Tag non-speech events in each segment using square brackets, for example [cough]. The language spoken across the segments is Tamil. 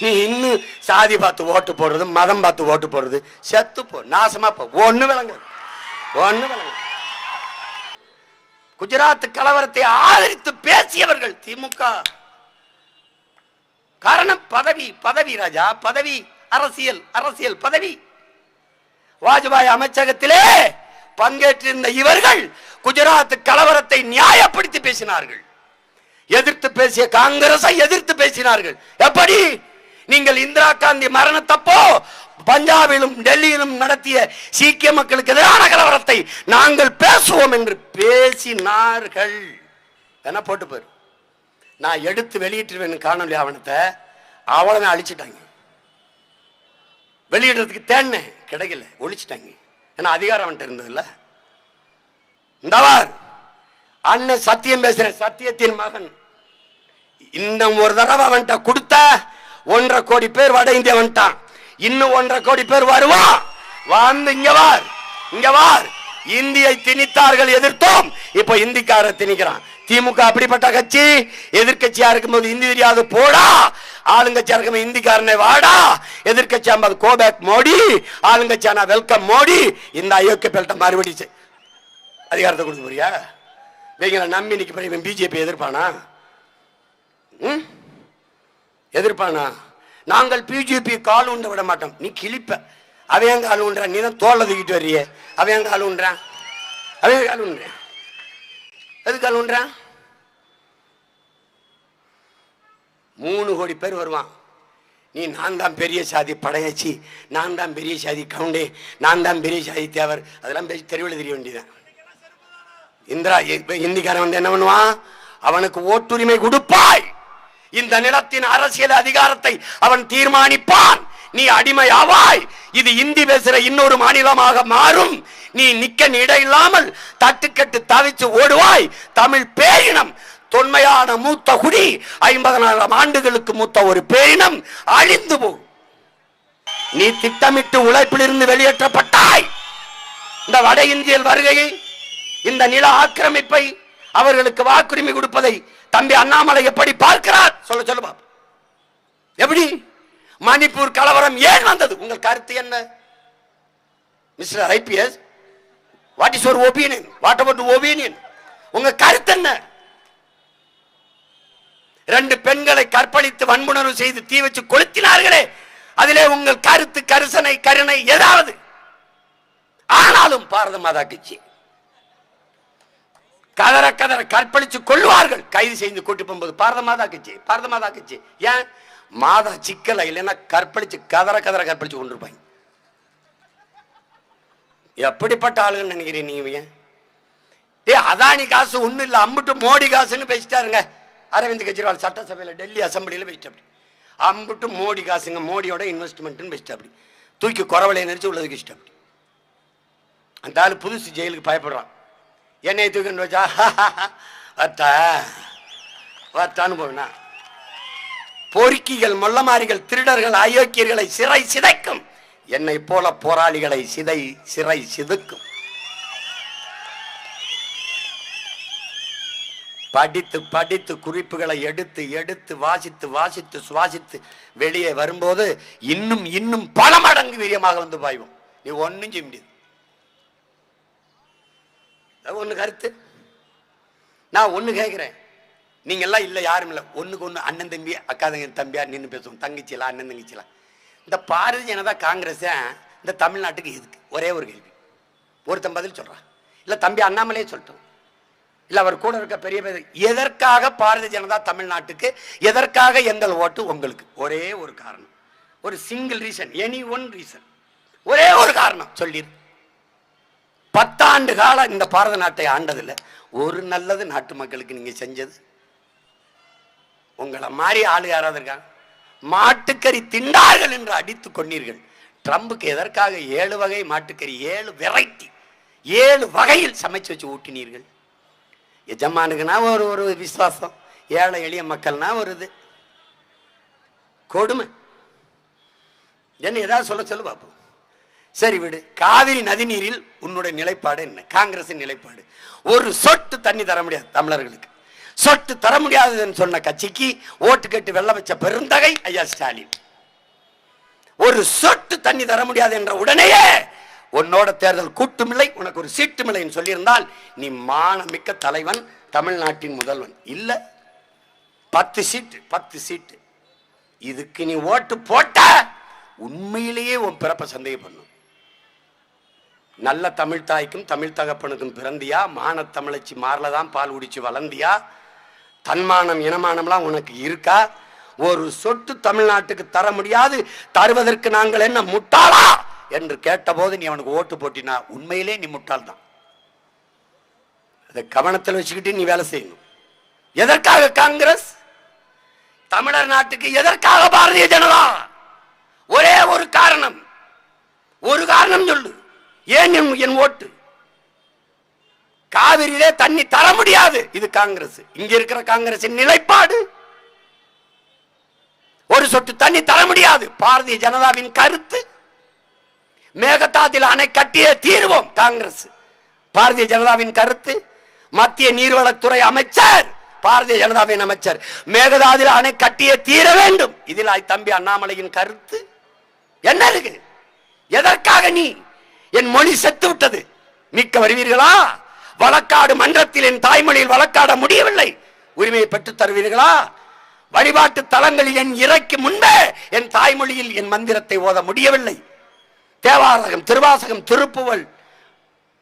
நீ இன்னும் சாதி பார்த்து ஓட்டு போடுறது மதம் பார்த்து ஓட்டு போடுறது செத்து போ நாசமா போ. ஒண்ணு விளங்கு ஒண்ணு விளங்கு குஜராத் கலவரத்தை ஆதரித்து பேசியவர்கள் திமுக. காரணம் பதவி பதவி ராஜா பதவி அரசியல் அரசியல் பதவி. வாஜ்பாய் அமைச்சகத்திலே பங்கேற்றிருந்த இவர்கள் குஜராத் கலவரத்தை நியாயப்படுத்தி பேசினார்கள். எதிர்த்து பேசிய காங்கிரஸை எதிர்த்து பேசினார்கள். எப்படி? நீங்கள் இந்திரா காந்தி மரணத்தப்போ பஞ்சாபிலும் டெல்லியிலும் நடத்திய சீக்கிய மக்களுக்கு எதிரான கலவரத்தை நாங்கள் பேசுவோம் என்று பேசினார்கள். என்ன போட்டு போயிரு நான் எடுத்து வெளியிட்டுருவேன் காணொலி ஆவணத்தை. அவ்வளவு அழிச்சிட்டாங்க. வெளியிடுறதுக்கு தேன்னு கிடைக்கல. ஒழிச்சிட்டாங்க. ஏன்னா அதிகாரம் அவன்கிட்ட இருந்ததுல்ல. இந்தவார் அண்ணன் சத்தியம் பேசுற சத்தியத்தின் மகன். இன்னும் ஒரு தடவை அவன்கிட்ட கொடுத்த ஒன்றரை கோடி பேர் வட இந்தியா வந்துட்டான். இன்னும் ஒன்றரை கோடி பேர் வருவான் வந்து இங்க வார். இங்க வார். இந்தியை திணித்தார்கள் எதிர்த்தோம். இப்போ இந்திக்கார திணிக்கிறான். திமுக அப்படிப்பட்ட கட்சி? எதிர்கட்சியா இருக்கும்போது இந்தி தெரியாது போடா. ஆளுங்கட்சியா இருக்கும் இந்திக்காரனை வாடா. எதிர்க்கட்சி ஐம்பது கோபேக் மோடி. ஆளுங்கட்சியான வெல்கம் மோடி. இந்த அயோக்கிய பேல்ட்ட மறுபடிச்சு அதிகாரத்தை கொடுக்க போறியா? இவங்களை நம்பி இன்னைக்கு பிஜேபி எதிர்ப்பானா? ம்? எதிர்ப்பானா? நாங்கள் பிஜேபி கால் உண்ட விட மாட்டோம். நீ கிழிப்ப. அவன் எங்க கால் உண்றான் நீ தான் தோல்ல தூக்கிட்டு வர்றியே. அவன் எங்க கால் உண்றான் அவன் எங்க உண்றான் எது கால் உண்றான் மூணு கோடி பேர் வருவான். நீ நான் தான் பெரிய சாதி படையாச்சி. நான் தான் பெரிய சாதி கவுண்டே. நான் தான் பெரிய சாதி தேவர். அதெல்லாம் பேசி தெருவில் தெரிய வேண்டியதான் இந்திரா இப்ப இந்திக்காரன் வந்து என்ன பண்ணுவான்? அவனுக்கு ஓட்டுரிமை கொடுப்பாய். இந்த நிலத்தின் அரசியல் அதிகாரத்தை அவன் தீர்மானிப்பான். நீ அடிமை ஆவாய் இது இந்தி பேசுற இன்னொரு மாநிலமாக மாறும். நீ நிக்க இட இல்லாமல் தட்டுக்கட்டு தவிச்சு ஓடுவாய். தமிழ் பேரினம். தொன்மையான மூத்த குடி ஐம்பதனாயிரம் ஆண்டுகளுக்கு மூத்த ஒரு பேரினம் அழிந்து போகும் நீ திட்டமிட்டு உழைப்பிலிருந்து வெளியேற்றப்பட்டாய். இந்த வட இந்தியல் வருகையை இந்த நில ஆக்கிரமிப்பை அவர்களுக்கு வாக்குரிமை கொடுப்பதை தம்பி அண்ணாமலை எப்படி பார்க்கிறார்? சொல்ல சொல்ல எப்படி? மணிப்பூர் கலவரம் ஏன் வந்தது? உங்கள் கருத்து என்ன? மிஸ்டர் ஐபிஎஸ் வாட் இஸ் ஒரு ஒபீனியன் வாட் அபவுட் ஒபீனியன் உங்க கருத்து என்ன? ரெண்டு பெண்களை கற்பழித்து வன்புணர்வு செய்து தீ வச்சு கொளுத்தினார்களே அதிலே உங்கள் கருத்து கரிசனை கருணை ஏதாவது? ஆனாலும் பாரத மாதா கட்சி கதற கதற கற்பழிச்சு கொள்வார்கள் கைது செய்து கூட்டி போகும்போது பாரத மாதா கட்சி பாரத மாதா கட்சி. ஏன்? மாதா சிக்கலை இல்லைன்னா கற்பழிச்சு கதற கதற கற்பழிச்சு கொண்டிருப்பாங்க எப்படிப்பட்ட ஆளுங்க நினைக்கிறீங்க நீங்க ஏ அதானி காசு ஒண்ணும் இல்லை அம்புட்டு மோடி காசுன்னு பேசிட்டாருங்க. அரவிந்த் கெஜ்ரிவால் சட்டசபையில் டெல்லி அசம்பிளியில் பேசிட்டாப்படி அம்புட்டு மோடி காசுங்க மோடியோட இன்வெஸ்ட்மெண்ட்னு பேசிட்டாப்படி தூக்கி குறவலை நெரிச்சு உள்ளதுக்கு வச்சுட்டாப்படி அந்த ஆள் புதுசு ஜெயிலுக்கு பயப்படுறான். என்னை தூக்கின்னு வச்சா [laughs] வத்தா. வத்தான்னு போவேனா. பொறுக்கிகள் மொல்லமாரிகள் திருடர்கள் அயோக்கியர்களை சிறை சிதைக்கும். என்னை போல போராளிகளை சிதை சிறை சிதுக்கும். படித்து படித்து குறிப்புகளை எடுத்து எடுத்து வாசித்து வாசித்து சுவாசித்து வெளியே வரும்போது இன்னும் இன்னும் பல மடங்கு வீரியமாக வந்து பாய்வோம். நீ ஒன்னும் செய்ய முடியாது. அது கருத்து. நான் ஒண்ணு கேட்குறேன் நீங்க எல்லாம் யாரும் இல்லை. ஒண்ணுக்கு ஒன்று அண்ணன் தம்பி அக்கா தங்கி தம்பியா நின்று பேசுவோம். தங்கச்சிலாம் அண்ணன் தங்கச்சிலாம் இந்த பாரதிய ஜனதா காங்கிரஸ் இந்த தமிழ்நாட்டுக்கு எதுக்கு? ஒரே ஒரு கேள்வி. ஒருத்தன் பதில் சொல்றான் இல்லை தம்பி அண்ணாமலையே சொல்லட்டும். இல்லை அவர் கூட இருக்க பெரிய பேர். எதற்காக பாரதிய ஜனதா தமிழ்நாட்டுக்கு எதற்காக எங்கள் ஓட்டு உங்களுக்கு? ஒரே ஒரு காரணம். ஒரு single reason any one reason ஒரே ஒரு காரணம். சொல்லிடு பத்தாண்டு காலம் இந்த பாரத நாட்டை ஆண்டதில்லை. ஒரு நல்லது நாட்டு மக்களுக்கு நீங்க செஞ்சது. உங்களை மாதிரி ஆளு யாராவது இருக்காங்க மாட்டுக்கறி திண்டார்கள் என்று அடித்து கொண்டீர்கள். ட்ரம்புக்கு எதற்காக ஏழு வகை மாட்டுக்கறி ஏழு வெரைட்டி ஏழு வகையில் சமைச்சு வச்சு ஊட்டினீர்கள்? எஜமானுக்குனா ஒரு ஒரு விசுவாசம். ஏழை எளிய மக்கள்னா ஒரு இது. கொடுமை. என்ன ஏதாவது சொல்ல சொல்லு பார்ப்போம் சரி விடு. காவிரி நதிநீரில் உன்னுடைய நிலைப்பாடு என்ன? காங்கிரசின் நிலைப்பாடு. ஒரு சொட்டு தண்ணி தர முடியாது தமிழர்களுக்கு. சொட்டு தர முடியாதுன்னு சொன்ன கட்சிக்கு ஓட்டு கட்டு வெள்ள வச்ச பெருந்தகை ஐயா ஸ்டாலின். ஒரு சொட்டு தண்ணி தர முடியாது என்ற உடனேயே உன்னோட தேர்தல் கூட்டுமில்லை உனக்கு ஒரு சீட்டுமில்லைன்னு சொல்லியிருந்தால் நீ மானமிக்க தலைவன் தமிழ்நாட்டின் முதல்வன். இல்லை. பத்து சீட்டு பத்து சீட்டு. இதுக்கு நீ ஓட்டு போட்ட உண்மையிலேயே உன் பிறப்ப சந்தேகம் பண்ணும் நல்ல தமிழ் தாய்க்கும் தமிழ் தகப்பனுக்கும் பிறந்தியா? மான தமிழச்சி மாறலதான் பால் குடிச்சு வளர்ந்தியா? தன்மானம் இனமானம்லாம் உனக்கு இருக்கா? ஒரு சொட்டு தமிழ்நாட்டுக்கு தர முடியாது. தருவதற்கு நாங்கள் என்ன முட்டாளா? என்று கேட்டபோது நீ அவனுக்கு ஓட்டு போட்டினா உண்மையிலே நீ முட்டாள் தான் அதை கவனத்தில் வச்சுக்கிட்டு நீ வேலை செய்யணும். எதற்காக காங்கிரஸ்? தமிழர் நாட்டுக்கு எதற்காக பாரதிய ஜனதா? ஒரே ஒரு காரணம். ஒரு காரணம் சொல்லு. ஏன் என் ஓட்டு? காவிரியிலே தண்ணி தர முடியாது. இது காங்கிரஸ். இங்க இருக்கிற காங்கிரசின் நிலைப்பாடு. ஒரு சொட்டு தண்ணி தர முடியாது. பாரதிய ஜனதாவின் கருத்து. மேகதாத்தில் அணை கட்டியே தீர்வோம் காங்கிரஸ். பாரதிய ஜனதாவின் கருத்து. மத்திய நீர்வளத்துறை அமைச்சர் பாரதிய ஜனதாவின் அமைச்சர் மேகதாதில் அணை கட்டியே தீர வேண்டும். இதில் தம்பி அண்ணாமலையின் கருத்து. என்ன இருக்கு? எதற்காக நீ என் மொழி செத்து விட்டது மிக்க வருவீர்களா? வழக்காடு மன்றத்தில் என் தாய்மொழியில் வழக்காட முடியவில்லை. உரிமையை பெற்றுத் தருவீர்களா? வழிபாட்டு தலங்களில் என் இறைக்கு முன்பே என் தாய்மொழியில் என் மந்திரத்தை ஓத முடியவில்லை. தேவாரகம் திருவாசகம் திருப்புவல்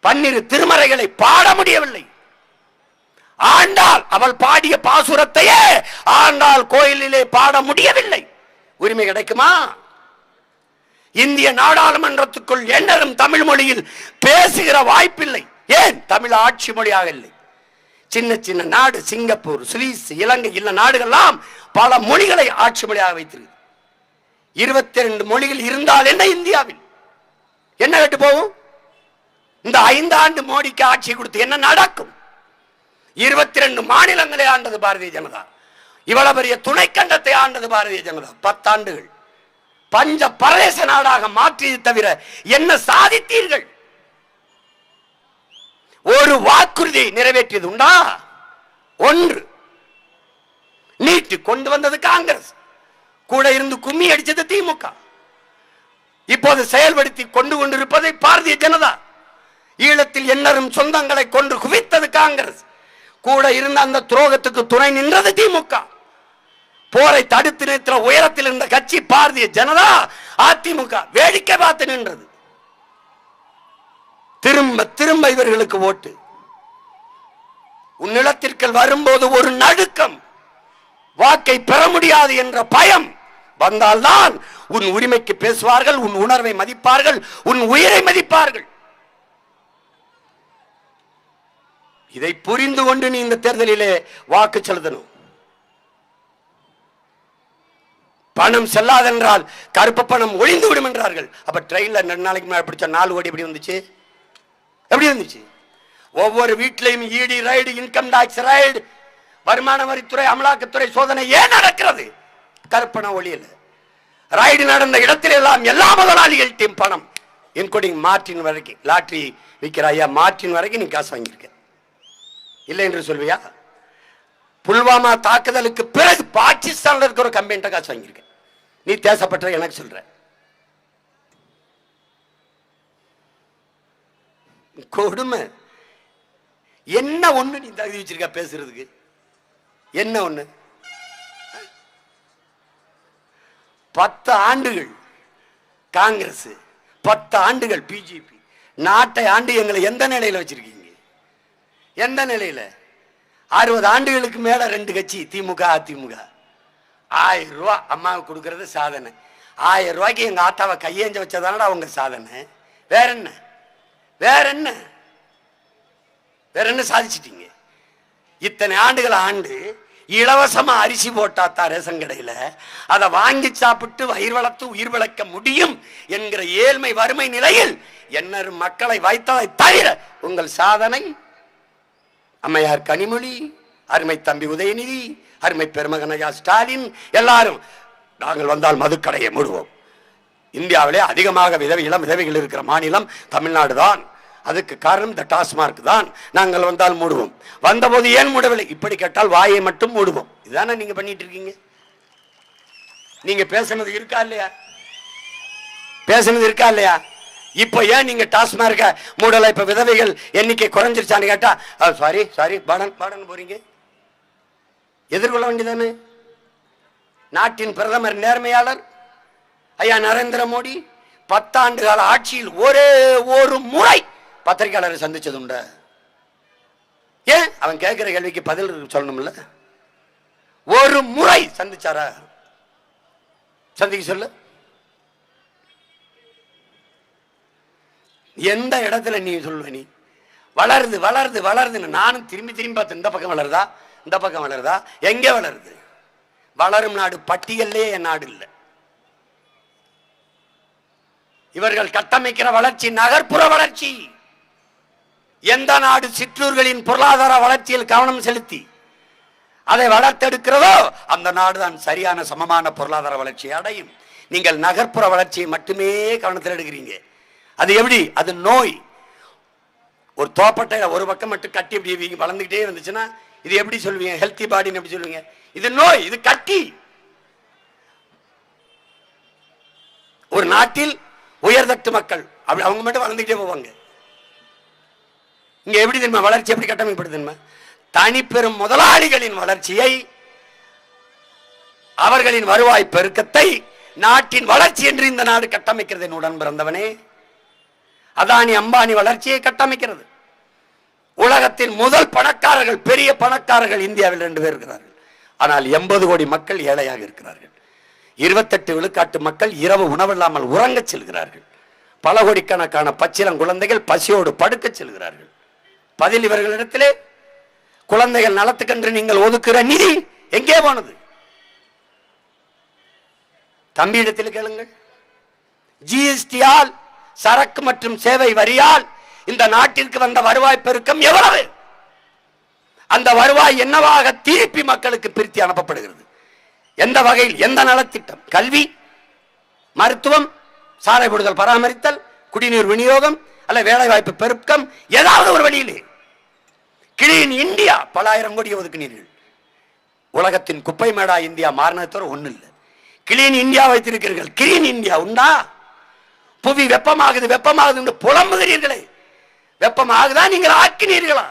பன்னிரு திருமறைகளை பாட முடியவில்லை. ஆண்டாள் அவள் பாடிய பாசுரத்தையே ஆண்டாள் கோயிலிலே பாட முடியவில்லை. உரிமை கிடைக்குமா? இந்திய நாடாளுமன்றத்துக்குள் என்னரும் தமிழ் மொழியில் பேசுகிற வாய்ப்பில்லை. ஏன்? தமிழ் ஆட்சி மொழியாக இல்லை. சின்ன சின்ன நாடு சிங்கப்பூர் சுவிஸ் இலங்கை இல்ல நாடுகள்லாம் பல மொழிகளை ஆட்சி மொழியாக வைத்திருக்கு இருபத்தி ரெண்டு மொழிகள் இருந்தால் என்ன இந்தியாவில்? என்ன கேட்டு போகும்? இந்த ஐந்து ஆண்டு மோடிக்கு ஆட்சி கொடுத்து என்ன நடக்கும்? இருபத்தி ரெண்டு மாநிலங்களை ஆண்டது பாரதிய ஜனதா. இவ்வளவு பெரிய துணைக்கண்டத்தை ஆண்டது பாரதிய ஜனதா. பத்தாண்டுகள். பஞ்ச பரதேச நாடாக மாற்றியது தவிர என்ன சாதித்தீர்கள்? ஒரு வாக்குறுதியை நிறைவேற்றியது உண்டா? ஒன்று. நீட்டு கொண்டு வந்தது காங்கிரஸ். கூட இருந்து கும்மி அடிச்சது திமுக. இப்போது செயல்படுத்தி கொண்டு கொண்டிருப்பதை பாரதிய ஜனதா. ஈழத்தில் என்னரும் சொந்தங்களை கொன்று குவித்தது காங்கிரஸ். கூட இருந்த அந்த துரோகத்துக்கு துணை நின்றது திமுக. போரை தடுத்து நிறுத்துற உயரத்தில் இருந்த கட்சி பாரதிய ஜனதா அதிமுக வேடிக்கை பார்த்து நின்றது. திரும்ப திரும்ப இவர்களுக்கு ஓட்டு. உன்னிடத்திற்கு வரும்போது ஒரு நடுக்கம். வாக்கை பெற முடியாது என்ற பயம். வந்தால்தான் உன் உரிமைக்கு பேசுவார்கள் உன் உணர்வை மதிப்பார்கள் உன் உயிரை மதிப்பார்கள். இதை புரிந்து கொண்டு நீ இந்த தேர்தலிலே வாக்கு செலுத்தணும். பணம் செல்லாதென்றால் கருப்பு பணம் ஒழிந்து விடும் என்றார்கள். அப்ப ட்ரெயின்ல ரெண்டு நாளைக்கு முன்னாடி பிடிச்ச நாலு கோடி எப்படி வந்துச்சு? எப்படி வந்துச்சு? ஒவ்வொரு வீட்டிலையும் இடி ரைடு இன்கம் டாக்ஸ் ரைடு வருமான வரித்துறை அமலாக்கத்துறை சோதனை ஏன் நடக்கிறது? கருப்பணம் ஒளியல ரைடு நடந்த இடத்தில் எல்லாம் எல்லா முதலாளிகள்ட்டையும் பணம். இன்க்ளூடிங் மார்டின் வரைக்கும் லாட்ரி விற்கிற ஐயா மார்டின் வரைக்கும் நீ காசு வாங்கியிருக்க. இல்லை என்று சொல்வியா புல்வாமா தாக்குதலுக்கு பிறகு பாகிஸ்தான்ல இருக்கிற ஒரு கம்பெனிட்ட காசு வாங்கியிருக்க. நீ தேசப்பட்ட எனக்கு சொல்ற. கொடுமை. என்ன ஒண்ணு நீ தகுதி வச்சிருக்க பேசுறதுக்கு? என்ன ஒண்ணு? பத்து ஆண்டுகள் காங்கிரஸ் பத்து ஆண்டுகள் பிஜேபி. நாட்டை ஆண்டு எங்களை எந்த நிலையில வச்சிருக்கீங்க? எந்த நிலையில? அறுபது ஆண்டுகளுக்கு மேல ரெண்டு கட்சி திமுக அதிமுக. ஆயிரம் ரூபா அம்மாவுக்கு கொடுக்கறது சாதனை. ஆயிரம் ரூபாய்க்கு எங்க ஆத்தாவை கையேஞ்ச வச்சதானடா அவங்க சாதனை. வேற என்ன? வேற என்ன? வேற என்ன சாதிச்சிட்டீங்க? இத்தனை ஆண்டுகள் ஆண்டு இலவசமா அரிசி போட்டாத்தா ரேஷன் கடையில. அதை வாங்கி சாப்பிட்டு வயிறு வளர்த்து உயிர் வளர்க்க முடியும் என்கிற ஏழ்மை வறுமை நிலையில் எண்ணறு மக்களை வைத்ததை தவிர உங்கள் சாதனை? அம்மையார் கனிமொழி. அருமை தம்பி உதயநிதி அருமை பெருமகன் ஐயா ஸ்டாலின் எல்லாரும் நாங்கள் வந்தால் மதுக்கடையை மூடுவோம். இந்தியாவிலே அதிகமாக விதவை இளம் விதவைகள் இருக்கிற மாநிலம் தமிழ்நாடு தான். அதுக்கு காரணம் இந்த டாஸ்மார்க் தான். நாங்கள் வந்தால் மூடுவோம். வந்தபோது ஏன் மூடவில்லை? இப்படி கேட்டால் வாயை மட்டும் மூடுவோம். இதுதானே நீங்க பண்ணிட்டு இருக்கீங்க? நீங்க பேசுனது இருக்கா இல்லையா? பேசுனது இருக்கா இல்லையா? இப்போ ஏன் நீங்க டாஸ்மார்க்க மூடல? இப்ப விதவைகள் எண்ணிக்கை குறைஞ்சிருச்சான்னு கேட்டா சாரி சாரி பாடன் பாடன் போறீங்க. எதிர்கொள்ள வேண்டியதானே நாட்டின் பிரதமர் நேர்மையாளர் ஐயா நரேந்திர மோடி பத்தாண்டு கால ஆட்சியில் ஒரே ஒரு முறை பத்திரிகையாளரை சந்திச்சது உண்டு? ஏன்? அவன் கேட்கிற கேள்விக்கு பதில் சொல்லணும்ல. ஒரு முறை சந்திச்சாரா? சந்திக்க சொல்லு. எந்த இடத்துல நீ சொல்லுவ நீ? வளருது வளருது வளருதுன்னு நானும் திரும்பி திரும்பி பார்த்து இந்த பக்கம் வளருதா? இந்த பக்கம் வளருதா? எங்கே வளருது? வளரும் நாடு பட்டியல்லே என் நாடு இல்லை. இவர்கள் கட்டமைக்கிற வளர்ச்சி நகர்ப்புற வளர்ச்சி. எந்த நாடு சிற்றூர்களின் பொருளாதார வளர்ச்சியில் கவனம் செலுத்தி அதை வளர்த்தெடுக்கிறதோ அந்த நாடு தான் சரியான சமமான பொருளாதார வளர்ச்சியை அடையும். நீங்கள் நகர்ப்புற வளர்ச்சியை மட்டுமே கவனத்தில் எடுக்கிறீங்க. அது எப்படி? அது நோய். ஒரு தோப்பட்டை ஒரு பக்கம் மட்டும் கட்டி இப்படி வளர்ந்துக்கிட்டே வந்துச்சுன்னா இது எப்படி சொல்லுவீங்க ஹெல்த்தி பாடின்னு எப்படி சொல்லுவீங்க இது நோய் இது கட்டி. ஒரு நாட்டில் உயர்தட்டு மக்கள் அப்படி அவங்க மட்டும் வளர்ந்துக்கிட்டே போவாங்க. இங்க எப்படி தெரியுமா? வளர்ச்சி எப்படி கட்டமைப்படுது தெரியுமா? தனிப்பெரும் முதலாளிகளின் வளர்ச்சியை அவர்களின் வருவாய் பெருக்கத்தை நாட்டின் வளர்ச்சி என்று இந்த நாடு கட்டமைக்கிறது என் உடன் பிறந்தவனே. அதானி அம்பானி வளர்ச்சியை கட்டமைக்கிறது. உலகத்தின் முதல் பணக்காரர்கள் பெரிய பணக்காரர்கள் இந்தியாவில் ரெண்டு பேர் இருக்கிறார்கள். ஆனால் எண்பது கோடி மக்கள் ஏழையாக இருக்கிறார்கள். இருபத்தெட்டு விழுக்காட்டு மக்கள் இரவு உணவில்லாமல் உறங்கச் செல்கிறார்கள். பல கோடிக்கணக்கான பச்சிலம் குழந்தைகள் பசியோடு படுக்கச் செல்கிறார்கள். பதில் இவர்களிடத்திலே குழந்தைகள் நலத்துக்கென்று நீங்கள் ஒதுக்குற நிதி எங்கே போனது? தம்பியிடத்தில் கேளுங்கள். ஜிஎஸ்டியால் சரக்கு மற்றும் சேவை வரியால் இந்த நாட்டிற்கு வந்த வருவாய் பெருக்கம் எவ்வளவு? அந்த வருவாய் என்னவாக திருப்பி மக்களுக்கு பிரித்து அனுப்பப்படுகிறது? எந்த வகையில்? எந்த நலத்திட்டம்? கல்வி மருத்துவம் சாலை போடுதல் பராமரித்தல் குடிநீர் விநியோகம் அல்ல வேலைவாய்ப்பு பெருக்கம் ஏதாவது ஒரு வழியிலே. கிளீன் இந்தியா பலாயிரம் கோடி ஒதுக்கினீர்கள் உலகத்தின் குப்பை மேடா இந்தியா மாறினது தவிர இல்லை கிளீன் இந்தியா வைத்திருக்கிறீர்கள். கிளீன் இந்தியா உண்டா? புவி வெப்பமாகுது வெப்பமாகுது என்று புலம்புகிறீர்களே. வெப்பமாகுதா? நீங்கள் ஆக்கினீர்களா?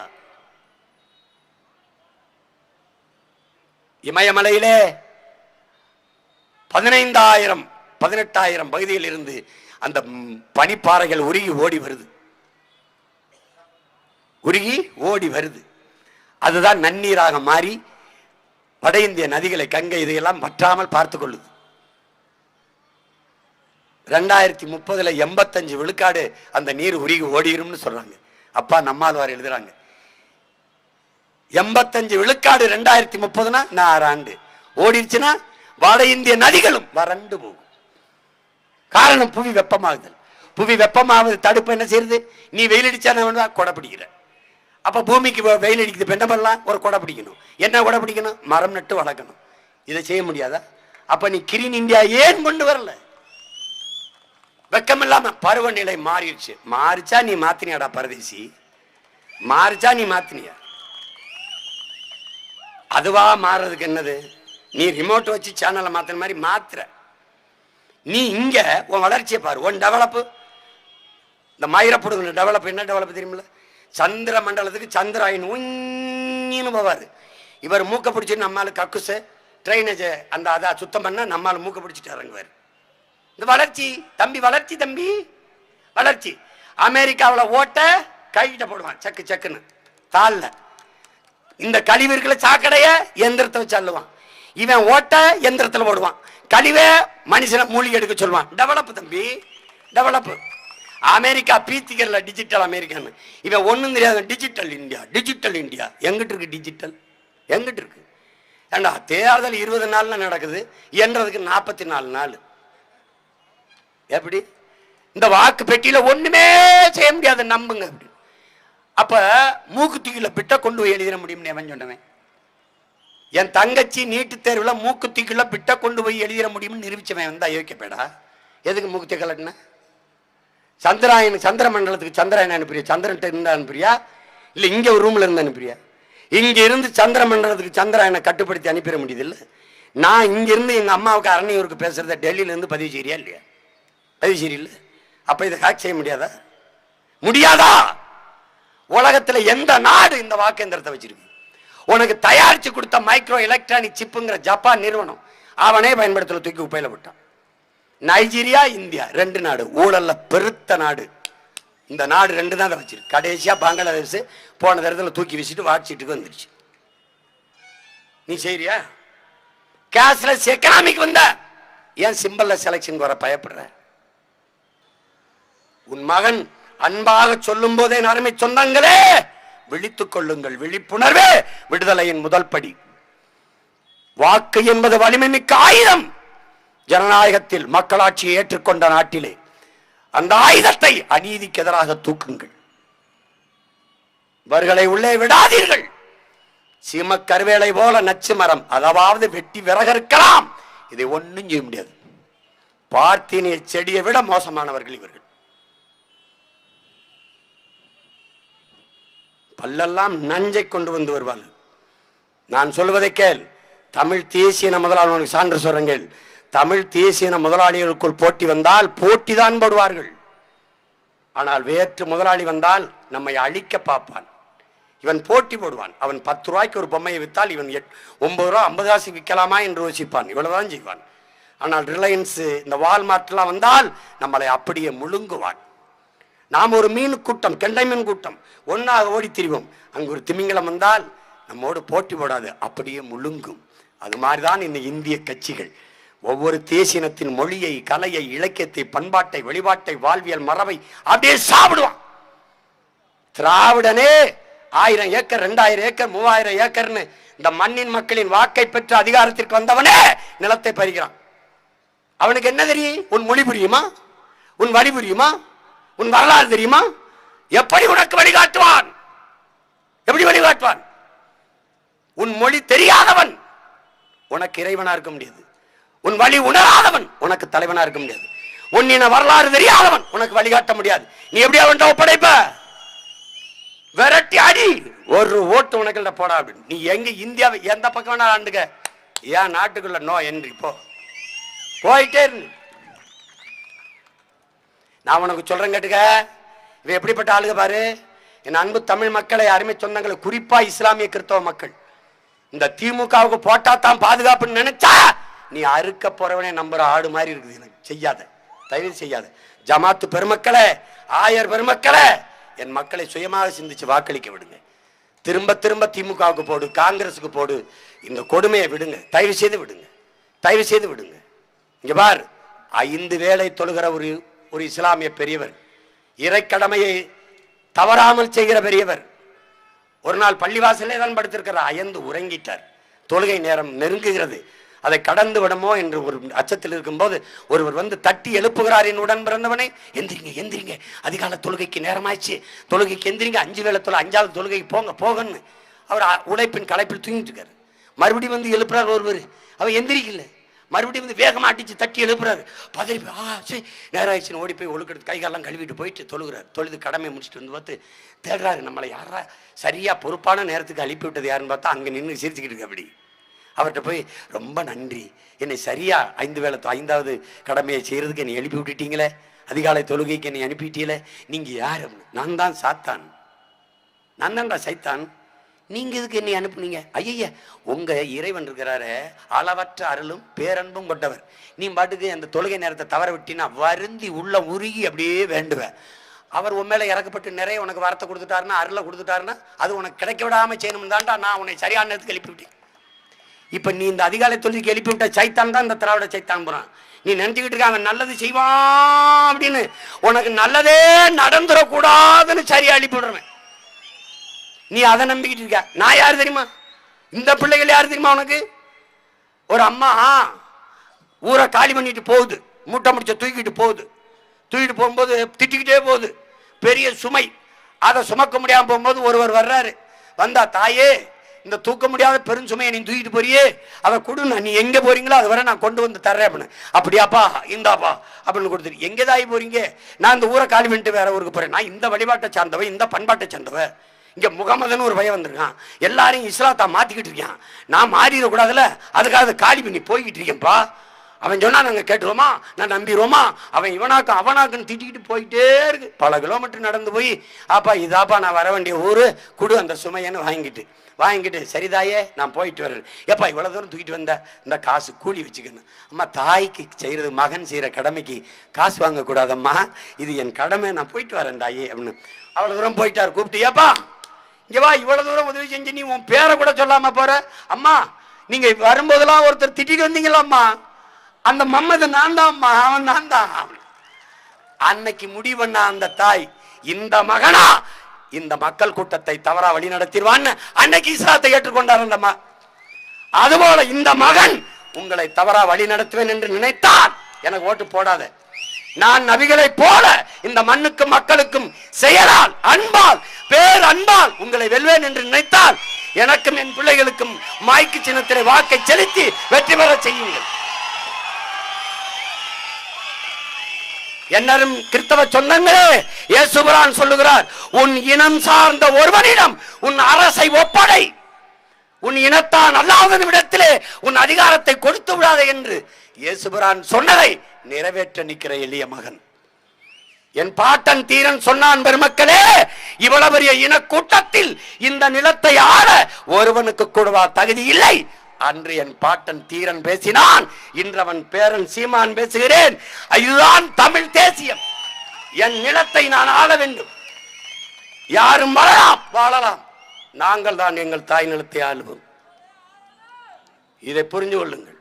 இமயமலையிலே பதினைந்தாயிரம் பதினெட்டாயிரம் பகுதியில் இருந்து அந்த பனிப்பாறைகள் உருகி ஓடி வருது. உருகி ஓடி வருது. அதுதான் நன்னீராக மாறி வட இந்திய நதிகளை கங்கை இதையெல்லாம் வற்றாமல் பார்த்து கொள்ளுது. ரெண்டாயிரத்தி முப்பதுல எண்பத்தஞ்சு விழுக்காடு அந்த நீர் உருகி ஓடிரும்னு சொல்றாங்க. அப்பா நம்மாழ்வார் எழுதுறாங்க. எண்பத்தஞ்சு விழுக்காடு ரெண்டாயிரத்தி முப்பதுனா நான் ஆறு ஆண்டு. ஓடிடுச்சுன்னா வட இந்திய நதிகளும் வறண்டு போகும். காரணம் புவி வெப்பமாகுதல். புவி வெப்பமாவது தடுப்பு என்ன செய்யுது? நீ வெயில் அடிச்சா என்ன கொடை பிடிக்கிற. அப்ப பூமிக்கு வெயில் அடிக்குது என்ன பண்ணலாம்? ஒரு கொடை பிடிக்கணும். என்ன கொடை பிடிக்கணும்? மரம் நட்டு வளர்க்கணும். இதை செய்ய முடியாதா? அப்ப நீ கிரீன் இந்தியா ஏன் கொண்டு வரல? வெக்கம் இல்லாம பருவநிலை மாறிடுச்சு. மாறிச்சா நீ மாத்தினியாடா பரதேசி? மாறிச்சா நீ மாத்தினியா? அதுவா மாறுறதுக்கு என்னது? நீ ரிமோட் வச்சு சேனலை மாத்துற மாதிரி மாத்துற. நீ இங்க உன் வளர்ச்சியை பாரு. உன் டெவலப்பு இந்த மயிரப்படுகிற டெவலப் என்ன டெவலப் தெரியுமில்ல? சந்திர மண்டலத்துக்கு சந்திராயின் உஞ்சின்னு போவார். இவர் மூக்க பிடிச்சி நம்மால் கக்குசு ட்ரைனேஜ் அந்த அதை சுத்தம் பண்ண நம்மால் மூக்க பிடிச்சிட்டு இறங்குவார். இந்த வளர்ச்சி தம்பி வளர்ச்சி தம்பி. வளர்ச்சி. அமெரிக்காவில் ஓட்ட கைகிட்ட போடுவான் சக்கு சக்குன்னு. தாளில். இந்த கழிவு இருக்கிற சாக்கடைய எந்திரத்தை வச்சு அள்ளுவான். இவன் ஓட்ட எந்திரத்தில் போடுவான். கழிவை மனுஷனை மூலிகை எடுக்க சொல்லுவான். டெவலப் தம்பி. டெவலப் அமெரிக்கா பீத்திக்கல டிஜிட்டல் அமெரிக்கான்னு. இவன் ஒன்றும் தெரியாது டிஜிட்டல் இந்தியா டிஜிட்டல் இந்தியா. எங்கிட்டு இருக்கு டிஜிட்டல் எங்கிட்டு இருக்கு? ஏண்டா தேர்தல் இருபது நாள்ல நடக்குது. என்றதுக்கு நாற்பத்தி நாலு நாள். எப்படி? இந்த வாக்கு பெட்டியில் ஒன்றுமே செய்ய முடியாது நம்புங்க அப்படி. அப்போ மூக்குத்திக்குள்ள பிட்டை கொண்டு போய் எழுதிட முடியும்னு அவன் சொன்னவன்? என் தங்கச்சி நீட்டு தேர்வில் மூக்குத்திக்குள்ள பிட்டை கொண்டு போய் எழுதிட முடியும்னு நிரூபிச்சவன் வந்து அயோக்கியப்பேடா. எதுக்கு மூக்குத்தி கலட்டின சந்திராயன் சந்திர மண்டலத்துக்கு சந்திராயன் அனுப்புறியா? சந்திரன் இருந்து அனுப்புறியா? இல்லை இங்கே ஒரு ரூமில் இருந்து அனுப்புறியா? இங்கே இருந்து சந்திர மண்டலத்துக்கு சந்திராயனை கட்டுப்படுத்தி அனுப்பிட முடியுது இல்லை? நான் இங்கேருந்து எங்கள் அம்மாவுக்கு அரணியூருக்கு பேசுகிறத டெல்லியிலேருந்து பதிவு செய்யறியா இல்லையா? அது சரியில்லை அப்போ இதை ஹேக் செய்ய முடியாதா? முடியாதா? உலகத்தில் எந்த நாடு இந்த வாக்கேந்திரத்தை வச்சிருக்கு? உனக்கு தயாரித்து கொடுத்த மைக்ரோ எலக்ட்ரானிக் சிப்புங்கிற ஜப்பான் நிறுவனம் அவனே பயன்படுத்தல தூக்கி உப்பையில் விட்டான் நைஜீரியா இந்தியா ரெண்டு நாடு. ஊழல்ல பெருத்த நாடு. இந்த நாடு ரெண்டு தான் அதை வச்சிருக்கு. கடைசியாக பங்களாதேஷ் போன தரத்துல தூக்கி வீசிட்டு வாட்சிட்டுக்கு வந்துருச்சு. நீ செய்யறியா கேஷ்லெஸ் எக்கனாமிக் வந்த. ஏன் சிம்பிளில் செலெக்ஷன் வர பயப்படுற? உன் மகன் அன்பாக சொல்லும் போதே அருமை சொந்தங்களே விழித்துக் கொள்ளுங்கள். விழிப்புணர்வே விடுதலையின் முதல் படி. வாக்கு என்பது வலிமை மிக்க ஆயுதம். ஜனநாயகத்தில் மக்களாட்சியை ஏற்றுக்கொண்ட நாட்டிலே அந்த ஆயுதத்தை அநீதிக்கு எதிராக தூக்குங்கள். இவர்களை உள்ளே விடாதீர்கள். சீம கருவேலை போல நச்சு மரம் அதாவது வெட்டி விறகறுக்கலாம். இதை ஒண்ணும் செய்ய முடியாது. பார்த்தினிய செடியை விட மோசமானவர்கள் இவர்கள். பல்லெல்லாம் நஞ்சை கொண்டு வந்து வருவாள் நான் சொல்வதை கேள். தமிழ் தேசியன முதலாளிகளுக்கு சான்று சொல்றங்கள். தமிழ் தேசியன முதலாளிகளுக்குள் போட்டி வந்தால் போட்டி தான் போடுவார்கள். ஆனால் வேற்று முதலாளி வந்தால் நம்மை அழிக்க பார்ப்பான். இவன் போட்டி போடுவான். அவன் பத்து ரூபாய்க்கு ஒரு பொம்மையை வித்தால் இவன் எட் ஒன்பது ரூபா ஐம்பது காசு விற்கலாமா என்று யோசிப்பான். இவ்வளவுதான் செய்வான். ஆனால் ரிலையன்ஸு இந்த வால்மார்ட்லாம் வந்தால் நம்மளை அப்படியே முழுங்குவான். நாம் ஒரு மீன் கூட்டம் கெண்டை மீன் கூட்டம். ஒன்றாக ஓடி திரிவோம். அங்கு ஒரு திமிங்கலம் வந்தால் நம்மோடு போட்டி போடாது அப்படியே முழுங்கும். அது மாதிரிதான் இந்த இந்திய கட்சிகள். ஒவ்வொரு தேசினத்தின் மொழியை கலையை இலக்கியத்தை பண்பாட்டை வழிபாட்டை வாழ்வியல் மரபை அப்படியே சாப்பிடுவான். திராவிடனே ஆயிரம் ஏக்கர் ரெண்டாயிரம் ஏக்கர் மூவாயிரம் ஏக்கர்னு இந்த மண்ணின் மக்களின் வாக்கை பெற்று அதிகாரத்திற்கு வந்தவனே நிலத்தை பறிக்கிறான். அவனுக்கு என்ன தெரியும்? உன் மொழி புரியுமா? உன் வழி புரியுமா? உன் வரலாறு தெரியுமா? எப்படி உனக்கு வழிகாட்டுவான்? எப்படி வழிகாட்டுவான்? உன் மொழி தெரியாதவன் உனக்கு இறைவனா இருக்க முடியாது. உன் வழி உணராதவன் உனக்கு தலைவனா இருக்க முடியாது. உன்னின வரலாறு தெரியாதவன் உனக்கு வழிகாட்ட முடியாது. நீ எப்படி அவன் ஒப்படைப்ப? விரட்டி அடி. ஒரு ஓட்டு உனக்கு போடா அப்படின்னு. நீ எங்க இந்தியாவை எந்த பக்கம் வேணாலும் ஆண்டுக்க? ஏன் நாட்டுக்குள்ள நோ என்று போ. போயிட்டே இருந்து நான் உனக்கு சொல்கிறேன் கேட்டுக்க. இவன் எப்படிப்பட்ட ஆளுக பாரு? என் அன்பு தமிழ் மக்களை அருமை சொந்தங்களை குறிப்பாக இஸ்லாமிய கிறிஸ்தவ மக்கள். இந்த திமுகவுக்கு போட்டா தான் பாதுகாப்புன்னு நினைச்சா நீ அறுக்க போறவனே நம்புற ஆடு மாதிரி இருக்குது. எனக்கு செய்யாத. தயவு செய்யாத. ஜமாத்து பெருமக்களே ஆயர் பெருமக்களே என் மக்களை சுயமாக சிந்திச்சு வாக்களிக்க விடுங்க. திரும்ப திரும்ப திமுகவுக்கு போடு காங்கிரஸுக்கு போடு. இந்த கொடுமையை விடுங்க. தயவு செய்து விடுங்க. தயவு செய்து விடுங்க. இங்க பார் ஐந்து வேலை தொழுகிற ஒரு ஒரு இஸ்லாமிய பெரியவர். இறைக்கடமையை தவறாமல் செய்கிற பெரியவர். ஒரு நாள் பள்ளிவாசலே தான் படுத்திருக்கிறார். அயர்ந்து உறங்கிட்டார். தொழுகை நேரம் நெருங்குகிறது. அதை கடந்து விடுமோ என்று ஒரு அச்சத்தில் இருக்கும்போது ஒருவர் வந்து தட்டி எழுப்புகிறார் என் உடன் பிறந்தவனே. எந்திரிங்க எந்திரிங்க. அதிகால தொழுகைக்கு நேரமாயிடுச்சு. தொழுகைக்கு எந்திரிங்க. அஞ்சு வேளை தொலை அஞ்சாவது தொழுகைக்கு போங்க போகன்னு. அவர் உழைப்பின் களைப்பில் தூங்கிட்டு இருக்காரு. மறுபடியும் வந்து எழுப்புறார் ஒருவர். அவர் எந்திரிக்கல. மறுபடியும் வந்து வேகமாக அடித்து தட்டி எழுப்புறாரு. பதவி போய், ஆ சரி. நேரம் ஆயிடுச்சுன்னு ஓடி போய் ஒழுக்கெடுத்து கைகாலெல்லாம் கழுவிட்டு போயிட்டு தொழுகிறார். தொழுது கடமை முடிச்சுட்டு வந்து பார்த்து தேடுறாரு நம்மளை யாரா சரியா பொறுப்பான நேரத்துக்கு அனுப்பி விட்டது யாருன்னு பார்த்தா அங்கே நின்று சிரிச்சுக்கிட்டு இருக்கு அப்படி. அவர்கிட்ட போய் ரொம்ப நன்றி. என்னை சரியாக ஐந்து வேளை ஐந்தாவது கடமையை செய்கிறதுக்கு என்னை எழுப்பி விட்டுட்டீங்களே. அதிகாலை தொழுகைக்கு என்னை அனுப்பிட்டீங்களே. நீங்கள் யார் நான் தான் சாத்தான். நான் தான்டா சைத்தான். நீங்கள் எதுக்கு என்னை அனுப்புனீங்க? ஐயய்ய உங்கள் இறைவன் இருக்கிறாரு அளவற்ற அருளும் பேரன்பும் கொண்டவர். நீ பாட்டுக்கு அந்த தொழுகை நேரத்தை தவற விட்டினா வருந்தி உள்ள உருகி அப்படியே வேண்டுவேன். அவர் உன் மேலே இறக்கப்பட்டு நிறைய உனக்கு வரத்தை கொடுத்துட்டாருன்னா அருளை கொடுத்துட்டாருன்னா அது உனக்கு கிடைக்க விடாம செய்யணும் தான்டா நான் உன்னை சரியான நேரத்துக்கு எழுப்பிவிட்டேன். இப்போ நீ இந்த அதிகாலை தொழுகைக்கு எழுப்பிவிட்ட சைத்தான் தான் இந்த திராவிட சைத்தான் போகிறான் நீ நினச்சிக்கிட்டு இருக்க அவன் நல்லது செய்வான் அப்படின்னு. உனக்கு நல்லதே நடந்துடக்கூடாதுன்னு சரியாக எழுப்பி விடுறவன் நீ அதை நம்பிக்கிட்டு இருக்க. நான் யார் தெரியுமா? இந்த பிள்ளைகள் யார் தெரியுமா உனக்கு? ஒரு அம்மா ஊரை காலி பண்ணிட்டு போகுது. மூட்டை முடிச்ச தூக்கிட்டு போகுது. தூக்கிட்டு போகும்போது திட்டிக்கிட்டே போகுது. பெரிய சுமை. அதை சுமக்க முடியாமல் போகும்போது ஒருவர் வர்றாரு. வந்தா தாயே இந்த தூக்க முடியாத பெரும் சுமையை நீ தூக்கிட்டு போறியே. அதை கொடு நீ எங்கே போறீங்களோ அது வரை நான் கொண்டு வந்து தர்றேன் அப்படின்னு. அப்படியாப்பா இந்தாப்பா அப்படின்னு கொடுத்துரு எங்கே தாய் போறீங்க? நான் இந்த ஊரை காலி பண்ணிட்டு வேற ஊருக்கு போறேன். நான் இந்த வழிபாட்டை சார்ந்தவன் இந்த பண்பாட்டை சார்ந்தவன். இங்கே முகமதுன்னு ஒரு பையன் வந்திருக்கான். எல்லாரையும் இஸ்லாத்தா மாற்றிக்கிட்டு இருக்கான். நான் மாறிடக்கூடாதுல அதுக்காக காலி பண்ணி போய்கிட்டு இருக்கேன்ப்பா. அவன் சொன்னா நாங்கள் கேட்டுருவோமா? நான் நம்பிடுவோமா? அவன் இவனாக்கு அவனாக்குன்னு திட்டிக்கிட்டு போயிட்டே இருக்கு. பல கிலோமீட்டர் நடந்து போய் ஆப்பா இதாப்பா நான் வர வேண்டிய ஊர். குடு அந்த சுமையன்னு வாங்கிட்டு வாங்கிட்டு சரிதாயே நான் போயிட்டு வரேன். ஏப்பா இவ்வளோ தூரம் தூக்கிட்டு வந்த? இந்த காசு கூலி வச்சுக்கணும் அம்மா தாய்க்கு செய்கிறது மகன் செய்கிற கடமைக்கு காசு வாங்கக்கூடாதம்மா. இது என் கடமை. நான் போயிட்டு வரேன் தாயே அப்படின்னு. அவ்வளோ தூரம் போயிட்டார். கூப்பிட்டு ஏப்பா இங்க வா இவ்வளவு தூரம் உதவி செஞ்சு நீ உன் பேரை கூட சொல்லாம போற. அம்மா நீங்க வரும்போதெல்லாம் ஒருத்தர் திட்டிட்டு வந்தீங்களாம்மா அந்த மம்மது நான் அம்மா அவன் நான் தான் அன்னைக்கு முடிவண்ணா அந்த தாய் இந்த மகனா இந்த மக்கள் கூட்டத்தை தவறா வழி நடத்திடுவான்னு அன்னைக்கு இஸ்லாத்தை ஏற்றுக்கொண்டார் அந்த அதுபோல இந்த மகன் உங்களை தவறா வழி நடத்துவேன் என்று நினைத்தான். எனக்கு ஓட்டு போடாத. நான் நபிகளை போல இந்த மண்ணுக்கும் மக்களுக்கும் செயலால் அன்பால் பேர் அன்பால் உங்களை வெல்வேன் என்று நினைத்தால் எனக்கும் என் பிள்ளைகளுக்கும் மாய்க்கு சின்னத்திலே வாக்கை செலுத்தி வெற்றி பெற செய்யுங்கள். என்னரும் கிறிஸ்தவ சொந்தங்களே இயேசுபுரான் சொல்லுகிறார் உன் இனம் சார்ந்த ஒருவனிடம் உன் அரசை ஒப்படை. உன் இனத்தான் அல்லாதவன் இடத்திலே உன் அதிகாரத்தை கொடுத்து விடாதே என்று இயேசுபிரான் சொன்னதை நிறைவேற்ற நிற்கிற எளிய மகன். என் பாட்டன் தீரன் சொன்னான் பெருமக்களே இவ்வளவு பெரிய இனக்கூட்டத்தில் இந்த நிலத்தை ஆள ஒருவனுக்கு கூடவா தகுதி இல்லை. அன்று என் பாட்டன் தீரன் பேசினான் இன்று அவன் பேரன் சீமான் பேசுகிறேன். இதுதான் தமிழ் தேசியம். என் நிலத்தை நான் ஆள வேண்டும். யாரும் வாழலாம் வாழலாம். நாங்கள் தான் எங்கள் தாய் நிலத்தை ஆளுவோம். இதை புரிந்து கொள்ளுங்கள்.